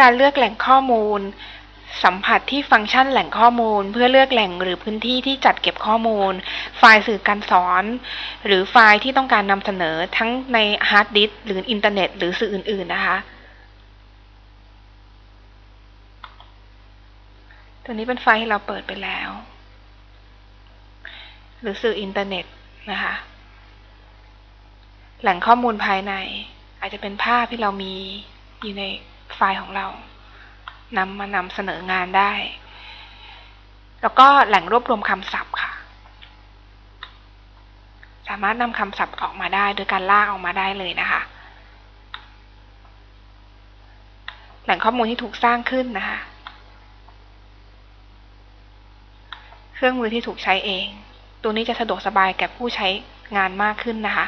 การเลือกแหล่งข้อมูล สัมผัสที่ฟังก์ชันแหล่งข้อมูล เพื่อเลือกแหล่งหรือพื้นที่ที่จัดเก็บข้อมูล ไฟล์สื่อการสอน หรือไฟล์ที่ต้องการนำเสนอทั้งในฮาร์ดดิสก์หรืออินเทอร์เน็ต หรือสื่ออื่น ๆ นะคะตัวนี้เป็นไฟล์ที่เราเปิดไปแล้ว หรือสื่ออินเทอร์เน็ตนะคะ แหล่งข้อมูลภายใน อาจจะเป็นภาพที่เรามีอยู่ใน ไฟล์ของเรานำมานำเสนองานได้ แล้วก็แหล่งรวบรวมคำศัพท์ค่ะ สามารถนำคำศัพท์ออกมาได้โดยการลากออกมาได้เลยนะคะ แหล่งข้อมูลที่ถูกสร้างขึ้นนะคะ เครื่องมือที่ถูกใช้เอง ตัวนี้จะสะดวกสบายแก่ผู้ใช้งานมากขึ้นนะคะ